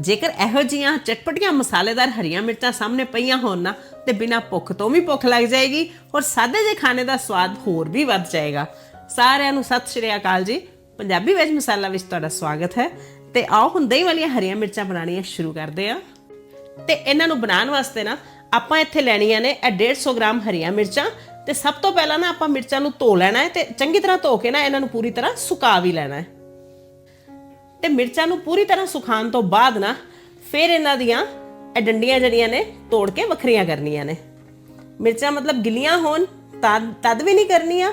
ਜੇਕਰ ਇਹੋ ਜੀਆਂ ਚਟਪਟੀਆਂ ਮਸਾਲੇਦਾਰ ਹਰੀਆਂ ਮਿਰਚਾਂ ਸਾਹਮਣੇ ਪਈਆਂ ਹੋਣ ਨਾ, ਤੇ ਬਿਨਾਂ ਭੁੱਖ ਤੋਂ ਵੀ ਭੁੱਖ ਲੱਗ ਜਾਏਗੀ ਔਰ ਸਾਦੇ ਜੇ ਖਾਣੇ ਦਾ ਸਵਾਦ ਹੋਰ ਵੀ ਵੱਧ ਜਾਏਗਾ। ਸਾਰਿਆਂ ਨੂੰ ਸਤਿ ਸ਼੍ਰੀ ਅਕਾਲ ਜੀ। ਪੰਜਾਬੀ ਵੈਜ ਮਸਾਲਾ ਵਿੱਚ ਤੁਹਾਡਾ ਸਵਾਗਤ ਹੈ। ਤੇ ਆਓ ਹੁਣ ਦਹੀਂ ਵਾਲੀਆਂ ਹਰੀਆਂ ਮਿਰਚਾਂ ਬਣਾਉਣੀਆਂ ਸ਼ੁਰੂ ਕਰਦੇ ਹਾਂ। ਤੇ ਇਹਨਾਂ ਨੂੰ ਬਣਾਉਣ ਵਾਸਤੇ ਨਾ, ਆਪਾਂ ਇੱਥੇ ਲੈਣੀਆਂ ਨੇ ਇਹ 150 ਗ੍ਰਾਮ ਹਰੀਆਂ ਮਿਰਚਾਂ। ਤੇ ਸਭ ਤੋਂ ਪਹਿਲਾਂ ਨਾ ਆਪਾਂ ਮਿਰਚਾਂ ਨੂੰ ਧੋ ਲੈਣਾ ਹੈ ਤੇ ਚੰਗੀ ਤਰ੍ਹਾਂ ਧੋ ਕੇ ਨਾ ਇਹਨਾਂ ਨੂੰ ਪੂਰੀ ਤਰ੍ਹਾਂ ਸੁਕਾ ਵੀ ਲੈਣਾ ਹੈ। ਤੇ ਮਿਰਚਾਂ ਨੂੰ ਪੂਰੀ ਤਰ੍ਹਾਂ ਸੁਕਾਉਣ ਤੋਂ ਬਾਅਦ ਨਾ ਫਿਰ ਇਹਨਾਂ ਦੀਆਂ ਇਹ ਡੰਡੀਆਂ ਜਿਹੜੀਆਂ ਨੇ ਤੋੜ ਕੇ ਵੱਖਰੀਆਂ ਕਰਨੀਆਂ ਨੇ। ਮਿਰਚਾਂ ਮਤਲਬ ਗਿੱਲੀਆਂ ਹੋਣ ਤਦ ਤਦ ਵੀ ਨਹੀਂ ਕਰਨੀਆਂ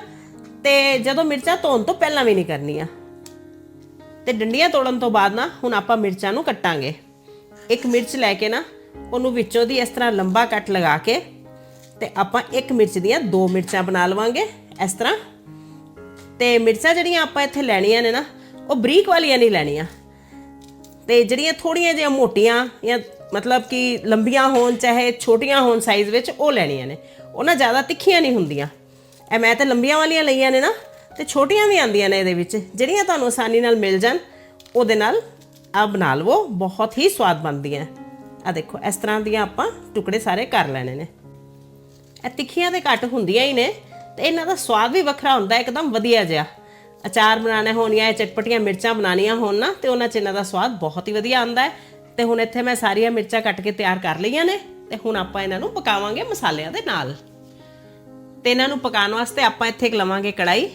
ਤੇ ਜਦੋਂ ਮਿਰਚਾਂ ਧੋਣ ਤੋਂ ਪਹਿਲਾਂ ਵੀ ਨਹੀਂ ਕਰਨੀਆਂ। ਤੇ ਡੰਡੀਆਂ ਤੋੜਨ ਤੋਂ ਬਾਅਦ ਨਾ ਹੁਣ ਆਪਾਂ ਮਿਰਚਾਂ ਨੂੰ ਕੱਟਾਂਗੇ। ਇੱਕ ਮਿਰਚ ਲੈ ਕੇ ਨਾ ਉਹਨੂੰ ਵਿੱਚੋਂ ਦੀ ਇਸ ਤਰ੍ਹਾਂ ਲੰਬਾ ਕੱਟ ਲਗਾ ਕੇ ਤੇ ਆਪਾਂ ਇੱਕ ਮਿਰਚ ਦੀਆਂ ਦੋ ਮਿਰਚਾਂ ਬਣਾ ਲਵਾਂਗੇ ਇਸ ਤਰ੍ਹਾਂ। ਤੇ ਮਿਰਚਾਂ ਜਿਹੜੀਆਂ ਆਪਾਂ ਇੱਥੇ ਲੈਣੀਆਂ ਨੇ ਨਾ ਉਹ ਬਰੀਕ ਵਾਲੀਆਂ ਨਹੀਂ ਲੈਣੀਆਂ। ਤੇ ਜਿਹੜੀਆਂ ਥੋੜੀਆਂ ਜਿਹੀਆਂ ਮੋਟੀਆਂ ਜਾਂ ਮਤਲਬ ਕਿ ਲੰਬੀਆਂ ਹੋਣ, ਚਾਹੇ ਛੋਟੀਆਂ ਹੋਣ ਸਾਈਜ਼ ਵਿੱਚ, ਉਹ ਲੈਣੀਆਂ ਨੇ। ਉਹ ਨਾ ਜ਼ਿਆਦਾ ਤਿੱਖੀਆਂ ਨਹੀਂ ਹੁੰਦੀਆਂ। ਇਹ ਮੈਂ ਤਾਂ ਲੰਬੀਆਂ ਵਾਲੀਆਂ ਲਈਆਂ ਨੇ ਨਾ, ਤੇ ਛੋਟੀਆਂ ਵੀ ਆਉਂਦੀਆਂ ਨੇ ਇਹਦੇ ਵਿੱਚ। ਜਿਹੜੀਆਂ ਤੁਹਾਨੂੰ ਆਸਾਨੀ ਨਾਲ ਮਿਲ ਜਾਣ, ਉਹਦੇ ਨਾਲ ਆ ਬਣਾ ਲਵੋ, ਬਹੁਤ ਹੀ ਸਵਾਦ ਬਣਦੀਆਂ। ਆ ਦੇਖੋ, ਇਸ ਤਰ੍ਹਾਂ ਦੀਆਂ ਆਪਾਂ ਟੁਕੜੇ ਸਾਰੇ ਕਰ ਲੈਣੇ ਨੇ। ਇਹ ਤਿੱਖੀਆਂ ਤੇ ਘੱਟ ਹੁੰਦੀਆਂ ਹੀ ਨੇ, ਤੇ ਇਹਨਾਂ ਦਾ ਸਵਾਦ ਵੀ ਵੱਖਰਾ ਹੁੰਦਾ, ਇੱਕਦਮ ਵਧੀਆ ਜਿਹਾ। ਅਚਾਰ ਬਣਾਉਣਾ ਹੋਣ ਜਾਂ ਚਟਪਟੀਆਂ ਮਿਰਚਾਂ ਬਣਾਉਣੀਆਂ ਹੋਣ ਨਾ, ਤੇ ਉਹਨਾਂ ਚ ਇਹਨਾਂ ਦਾ ਸਵਾਦ ਬਹੁਤ ਹੀ ਵਧੀਆ ਆਉਂਦਾ ਹੈ। ਤੇ ਹੁਣ ਇੱਥੇ ਮੈਂ ਸਾਰੀਆਂ ਮਿਰਚਾਂ ਕੱਟ ਕੇ ਤਿਆਰ ਕਰ ਲਈਆਂ ਨੇ, ਤੇ ਹੁਣ ਆਪਾਂ ਇਹਨਾਂ ਨੂੰ ਪਕਾਵਾਂਗੇ ਮਸਾਲਿਆਂ ਦੇ ਨਾਲ। ਤੇ ਇਹਨਾਂ ਨੂੰ ਪਕਾਉਣ ਵਾਸਤੇ ਆਪਾਂ ਇੱਥੇ ਇੱਕ ਲਵਾਂਗੇ ਕੜਾਈ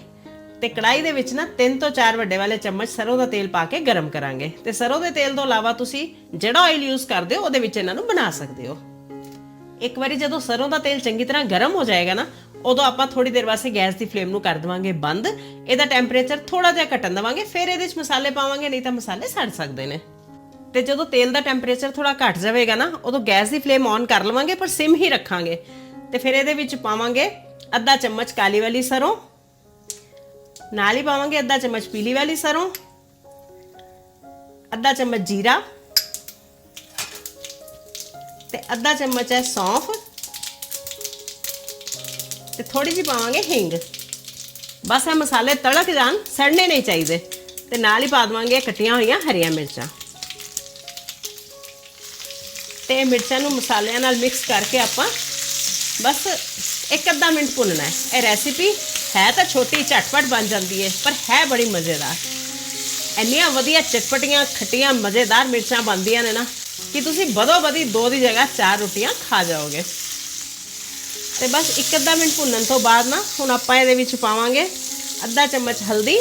ਤੇ ਕੜਾਈ ਦੇ ਵਿੱਚ ਨਾ 3 ਤੋਂ 4 ਵੱਡੇ ਵਾਲੇ ਚਮਚ ਸਰੋਂ ਦਾ ਤੇਲ ਪਾ ਕੇ ਗਰਮ ਕਰਾਂਗੇ। ਤੇ ਸਰੋਂ ਦੇ ਤੇਲ ਤੋਂ ਇਲਾਵਾ ਤੁਸੀਂ ਜਿਹੜਾ ਆਇਲ ਯੂਜ਼ ਕਰਦੇ ਹੋ, ਉਹਦੇ ਵਿੱਚ ਇਹਨਾਂ ਨੂੰ ਬਣਾ ਸਕਦੇ ਹੋ। ਇੱਕ ਵਾਰੀ ਜਦੋਂ ਸਰੋਂ ਦਾ ਤੇਲ ਚੰਗੀ ਤਰ੍ਹਾਂ ਗਰਮ ਹੋ ਜਾਏਗਾ ਨਾ ਉਦੋਂ ਆਪਾਂ ਥੋੜੀ ਦੇਰ ਵਾਸਤੇ ਗੈਸ ਦੀ ਫਲੇਮ ਨੂੰ ਕਰ ਦੇਵਾਂਗੇ ਬੰਦ। ਇਹਦਾ ਟੈਂਪਰੇਚਰ ਥੋੜਾ ਜਿਹਾ ਘਟਣ ਦੇਵਾਂਗੇ, ਫਿਰ ਇਹਦੇ ਵਿੱਚ ਮਸਾਲੇ ਪਾਵਾਂਗੇ, ਨਹੀਂ ਤਾਂ ਮਸਾਲੇ ਸੜ ਸਕਦੇ ਨੇ। ਤੇ ਜਦੋਂ ਤੇਲ ਦਾ ਟੈਂਪਰੇਚਰ ਥੋੜਾ ਘਟ ਜਾਵੇਗਾ ਨਾ, ਉਦੋਂ ਗੈਸ ਦੀ ਫਲੇਮ ਔਨ ਕਰ ਲਵਾਂਗੇ, ਪਰ ਸਿਮ ਹੀ ਰੱਖਾਂਗੇ। ਤੇ ਫਿਰ ਇਹਦੇ ਵਿੱਚ ਪਾਵਾਂਗੇ ਅੱਧਾ ਚਮਚ ਕਾਲੀ ਵਾਲੀ ਸਰੋਂ, ਨਾਲ ਹੀ ਪਾਵਾਂਗੇ ਅੱਧਾ ਚਮਚ ਪੀਲੀ ਵਾਲੀ ਸਰੋਂ, ਅੱਧਾ ਚਮਚ ਜੀਰਾ ਤੇ ਅੱਧਾ ਚਮਚ ਹੈ ਸੌਂਫ। ਤੇ ਥੋੜੀ ਜਿਹੀ ਪਾਵਾਂਗੇ ਹਿੰਗ। ਬਸ ਇਹ ਮਸਾਲੇ ਤੜਕ ਜਾਣ, ਸੜਨੇ ਨਹੀਂ ਚਾਹੀਦੇ। ਤੇ ਨਾਲ ਹੀ ਪਾ ਦਵਾਂਗੇ ਕੱਟੀਆਂ ਹੋਈਆਂ ਹਰੀਆਂ ਮਿਰਚਾਂ। ਤੇ ਮਿਰਚਾਂ ਨੂੰ ਮਸਾਲਿਆਂ ਨਾਲ ਮਿਕਸ ਕਰਕੇ ਆਪਾਂ ਬਸ ਇੱਕ ਅੱਧਾ ਮਿੰਟ ਭੁੰਨਣਾ ਹੈ। ਇਹ ਰੈਸਿਪੀ ਹੈ ਤਾਂ ਛੋਟੀ, ਝਟਪਟ ਬਣ ਜਾਂਦੀ ਹੈ, ਪਰ ਹੈ ਬੜੀ ਮਜ਼ੇਦਾਰ। ਇੰਨੀਆਂ ਵਧੀਆ ਚਟਪਟੀਆਂ, ਖੱਟੀਆਂ, ਮਜ਼ੇਦਾਰ ਮਿਰਚਾਂ ਬਣਦੀਆਂ ਨੇ ਨਾ ਕਿ ਤੁਸੀਂ ਬਦੋ ਬਦੀ ਦੋ ਦੀ ਜਗ੍ਹਾ ਚਾਰ ਰੋਟੀਆਂ ਖਾ ਜਾਓਗੇ। ਤੇ ਬਸ ਇੱਕ ਅੱਧਾ ਮਿੰਟ ਭੁੰਨਣ ਤੋਂ ਬਾਅਦ ਨਾ, ਹੁਣ ਆਪਾਂ ਇਹਦੇ ਵਿੱਚ ਪਾਵਾਂਗੇ ਅੱਧਾ ਚਮਚ ਹਲਦੀ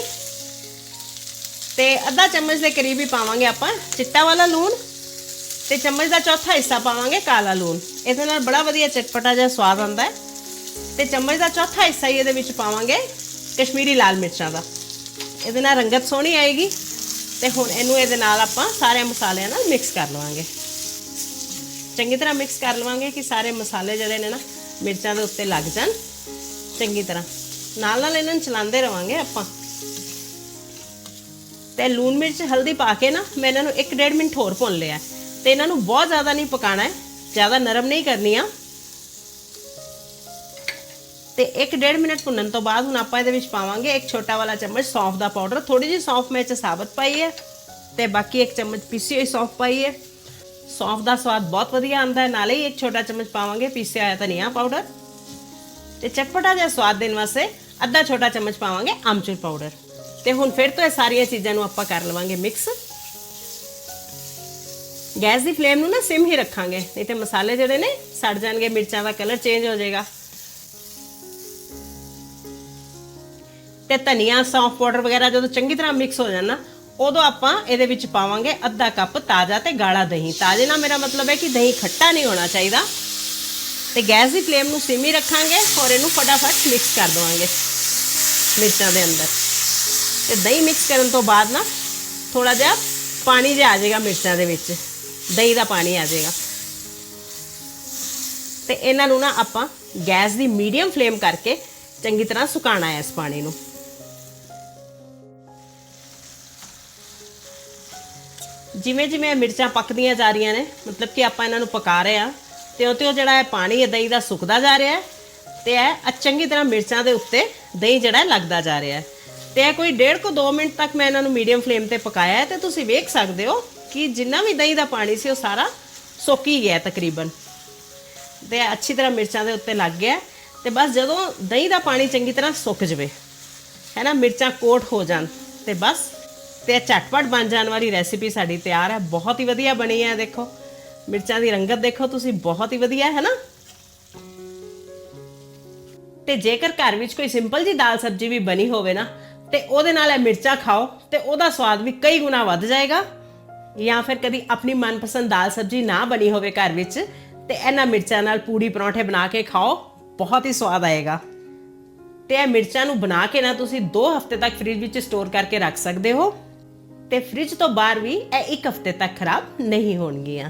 ਤੇ ਅੱਧਾ ਚਮਚ ਦੇ ਕਰੀਬ ਹੀ ਪਾਵਾਂਗੇ ਆਪਾਂ ਚਿੱਟਾ ਵਾਲਾ ਲੂਣ ਤੇ ਚਮਚ ਦਾ ਚੌਥਾ ਹਿੱਸਾ ਪਾਵਾਂਗੇ ਕਾਲਾ ਲੂਣ। ਇਹਦੇ ਨਾਲ ਬੜਾ ਵਧੀਆ ਚਟਪਟਾ ਜਿਹਾ ਸਵਾਦ ਆਉਂਦਾ ਹੈ। ਤੇ ਚਮਚ ਦਾ ਚੌਥਾ ਹਿੱਸਾ ਹੀ ਇਹਦੇ ਵਿੱਚ ਪਾਵਾਂਗੇ ਕਸ਼ਮੀਰੀ ਲਾਲ ਮਿਰਚਾਂ ਦਾ। ਇਹਦੇ ਨਾਲ ਰੰਗਤ ਸੋਹਣੀ ਆਏਗੀ ਤੇ ਹੁਣ ਇਹਨੂੰ ਇਹਦੇ ਨਾਲ ਆਪਾਂ ਸਾਰੇ ਮਸਾਲਿਆਂ ਨਾਲ ਮਿਕਸ ਕਰ ਲਵਾਂਗੇ। ਚੰਗੀ ਤਰ੍ਹਾਂ ਮਿਕਸ ਕਰ ਲਵਾਂਗੇ ਕਿ ਸਾਰੇ ਮਸਾਲੇ ਜਿਹੜੇ ਨੇ ਨਾ ਮਿਰਚਾਂ ਦੇ ਉੱਤੇ ਲੱਗ ਜਾਣ। ਚੰਗੀ ਤਰ੍ਹਾਂ। ਨਾਲ ਨਾਲ ਇਹਨਾਂ ਨੂੰ ਚਲਾਉਂਦੇ ਰਵਾਂਗੇ ਆਪਾਂ। ਤੇ ਲੂਣ ਮਿਰਚ ਹਲਦੀ ਪਾ ਕੇ ਨਾ, ਮੈਂ ਇਹਨਾਂ ਨੂੰ 1.5 ਮਿੰਟ ਹੋਰ ਭੁੰਨ ਲਿਆ ਤੇ ਇਹਨਾਂ ਨੂੰ ਬਹੁਤ ਜ਼ਿਆਦਾ ਨਹੀਂ ਪਕਾਣਾ ਹੈ। ਜ਼ਿਆਦਾ ਨਰਮ ਨਹੀਂ ਕਰਨੀ ਕਰਨੀਆਂ ਤੇ 1.5 ਮਿੰਟ ਭੁੰਨਣ ਤੋਂ ਬਾਅਦ ਹੁਣ ਆਪਾਂ ਇਹਦੇ ਵਿੱਚ ਪਾਵਾਂਗੇ ਇੱਕ ਛੋਟਾ ਵਾਲਾ ਚਮਚ ਸੌਂਫ ਦਾ ਪਾਊਡਰ। ਥੋੜੀ ਜਿਹੀ ਸੌਂਫ ਮੈਂ 'ਚ ਸਾਬਤ ਪਾਈ ਹੈ। ਤੇ ਬਾਕੀ ਇੱਕ ਚਮਚ ਪੀਸੀ ਹੋਈ ਸੌਂਫ ਪਾਈ ਹੈ। ਸੌਂਫ ਦਾ ਸਵਾਦ ਬਹੁਤ ਵਧੀਆ ਆਉਂਦਾ ਹੈ। ਨਾਲੇ ਹੀ ਇੱਕ ਛੋਟਾ ਚਮਚ ਪਾਵਾਂਗੇ, ਪੀਸਿਆ ਹੋਇਆ ਧਨੀਆ ਪਾਊਡਰ ਤੇ ਚਟਪਟਾ ਜਿਹਾ ਸਵਾਦ ਦੇਣ ਵਾਸਤੇ ਅੱਧਾ ਛੋਟਾ ਚਮਚ ਪਾਵਾਂਗੇ ਆਮਚੂਰ ਪਾਊਡਰ ਤੇ ਹੁਣ ਫਿਰ ਤੋਂ ਇਹ ਸਾਰੀਆਂ ਚੀਜ਼ਾਂ ਨੂੰ ਆਪਾਂ ਕਰ ਲਵਾਂਗੇ ਮਿਕਸ ਗੈਸ ਦੀ ਫਲੇਮ ਨੂੰ ਨਾ ਸਿਮ ਹੀ ਰੱਖਾਂਗੇ, ਨਹੀਂ ਤੇ ਮਸਾਲੇ ਜਿਹੜੇ ਨੇ ਸੜ ਜਾਣਗੇ, ਮਿਰਚਾਂ ਦਾ ਕਲਰ ਚੇਂਜ ਹੋ ਜਾਏਗਾ। ਤੇ ਧਨੀਆ, ਸੌਂਫ ਪਾਊਡਰ ਵਗੈਰਾ ਜਦੋਂ ਚੰਗੀ ਤਰ੍ਹਾਂ ਮਿਕਸ ਹੋ ਜਾਣਾ ਉਦੋਂ ਆਪਾਂ ਇਹਦੇ ਵਿੱਚ ਪਾਵਾਂਗੇ ਅੱਧਾ ਕੱਪ ਤਾਜ਼ਾ ਤੇ ਗਾੜਾ ਦਹੀਂ। ਤਾਜ਼ੇ ਨਾਲ ਮੇਰਾ ਮਤਲਬ ਹੈ ਕਿ ਦਹੀਂ ਖੱਟਾ ਨਹੀਂ ਹੋਣਾ ਚਾਹੀਦਾ। ਤੇ ਗੈਸ ਦੀ ਫਲੇਮ ਨੂੰ ਸਿਮ ਹੀ ਰੱਖਾਂਗੇ ਔਰ ਇਹਨੂੰ ਫਟਾਫਟ ਮਿਕਸ ਕਰ ਦਵਾਂਗੇ ਮਿਰਚਾਂ ਦੇ ਅੰਦਰ। ਤੇ ਦਹੀਂ ਮਿਕਸ ਕਰਨ ਤੋਂ ਬਾਅਦ ਨਾ ਥੋੜਾ ਜਿਹਾ ਪਾਣੀ ਜਿਹਾ ਆ ਜਾਏਗਾ ਮਿਰਚਾਂ ਦੇ ਵਿੱਚ। ਦਹੀਂ ਦਾ ਪਾਣੀ ਆ ਜਾਏਗਾ। ਤੇ ਇਹਨਾਂ ਨੂੰ ਨਾ ਆਪਾਂ ਗੈਸ ਦੀ ਮੀਡੀਅਮ ਫਲੇਮ ਕਰਕੇ ਚੰਗੀ ਤਰ੍ਹਾਂ ਸੁਕਾਣਾ ਹੈ ਇਸ ਪਾਣੀ ਨੂੰ। ਜਿਵੇਂ ਜਿਵੇਂ ਇਹ ਮਿਰਚਾਂ ਪੱਕਦੀਆਂ ਜਾ ਰਹੀਆਂ ਨੇ, ਮਤਲਬ ਕਿ ਆਪਾਂ ਇਹਨਾਂ ਨੂੰ ਪਕਾ ਰਹੇ ਆ ਤੇ ਉਹ ਤੇ ਉਹ ਜਿਹੜਾ ਹੈ ਪਾਣੀ ਹੈ, ਦਹੀਂ ਦਾ ਸੁੱਕਦਾ ਜਾ ਰਿਹਾ ਹੈ, ਤੇ ਇਹ ਚੰਗੀ ਤਰ੍ਹਾਂ ਮਿਰਚਾਂ ਦੇ ਉੱਤੇ ਦਹੀਂ ਜਿਹੜਾ ਲੱਗਦਾ ਜਾ ਰਿਹਾ ਹੈ। ਤੇ ਇਹ ਕੋਈ 1.5 ਕੋ 2 ਮਿੰਟ ਤੱਕ ਮੈਂ ਇਹਨਾਂ ਨੂੰ ਮੀਡੀਅਮ ਫਲੇਮ ਤੇ ਪਕਾਇਆ ਹੈ, ਤੇ ਤੁਸੀਂ ਵੇਖ ਸਕਦੇ ਹੋ ਕਿ ਜਿੰਨਾ ਵੀ ਦਹੀਂ ਦਾ ਪਾਣੀ ਸੀ, ਉਹ ਸਾਰਾ ਸੁੱਕ ਗਿਆ ਤਕਰੀਬਨ। ਤੇ ਅੱਛੀ ਤਰ੍ਹਾਂ ਮਿਰਚਾਂ ਦੇ ਉੱਤੇ ਲੱਗ ਗਿਆ ਤੇ ਬਸ ਜਦੋਂ ਦਹੀਂ ਦਾ ਪਾਣੀ ਚੰਗੀ ਤਰ੍ਹਾਂ ਸੁੱਕ ਜਵੇ, ਹੈ ਨਾ, ਮਿਰਚਾਂ ਕੋਟ ਹੋ ਜਾਣ, ਤੇ ਬਸ ਤੇ ਇਹ ਝਟਪਟ ਬਣ ਜਾਣ ਵਾਲੀ ਰੈਸਿਪੀ ਸਾਡੀ ਤਿਆਰ ਹੈ। ਬਹੁਤ ਹੀ ਵਧੀਆ ਬਣੀ ਹੈ, ਦੇਖੋ। ਮਿਰਚਾਂ ਦੀ ਰੰਗਤ ਦੇਖੋ ਤੁਸੀਂ, ਬਹੁਤ ਹੀ ਵਧੀਆ ਹੈ ਨਾ? ਤੇ ਜੇਕਰ ਘਰ ਵਿੱਚ ਕੋਈ ਸਿੰਪਲ ਜੀ ਦਾਲ ਸਬਜ਼ੀ ਵੀ ਬਣੀ ਹੋਵੇ ਨਾ, ਤੇ ਉਹਦੇ ਨਾਲ ਇਹ ਮਿਰਚਾਂ ਖਾਓ, ਤੇ ਉਹਦਾ ਸਵਾਦ ਵੀ ਕਈ ਗੁਣਾ ਵੱਧ ਜਾਏਗਾ। ਜਾਂ ਫਿਰ ਕਦੀ ਆਪਣੀ ਮਨਪਸੰਦ ਦਾਲ ਸਬਜ਼ੀ ਨਾ ਬਣੀ ਹੋਵੇ ਘਰ ਵਿੱਚ, ਤੇ ਇਹਨਾਂ ਮਿਰਚਾਂ ਨਾਲ ਪੂੜੀ ਪਰੌਂਠੇ ਬਣਾ ਕੇ ਖਾਓ, ਬਹੁਤ ਹੀ ਸਵਾਦ ਆਏਗਾ। ਤੇ ਇਹ ਮਿਰਚਾਂ ਨੂੰ ਬਣਾ ਕੇ ਨਾ ਤੁਸੀਂ 2 ਹਫ਼ਤੇ ਤੱਕ ਫ੍ਰਿਜ ਵਿੱਚ ਸਟੋਰ ਕਰਕੇ ਰੱਖ ਸਕਦੇ ਹੋ। ਤੇ ਫ੍ਰਿਜ ਤੋਂ ਬਾਹਰ ਵੀ ਇਹ ਇੱਕ ਹਫ਼ਤੇ ਤੱਕ ਖਰਾਬ ਨਹੀਂ ਹੋਣਗੀਆਂ।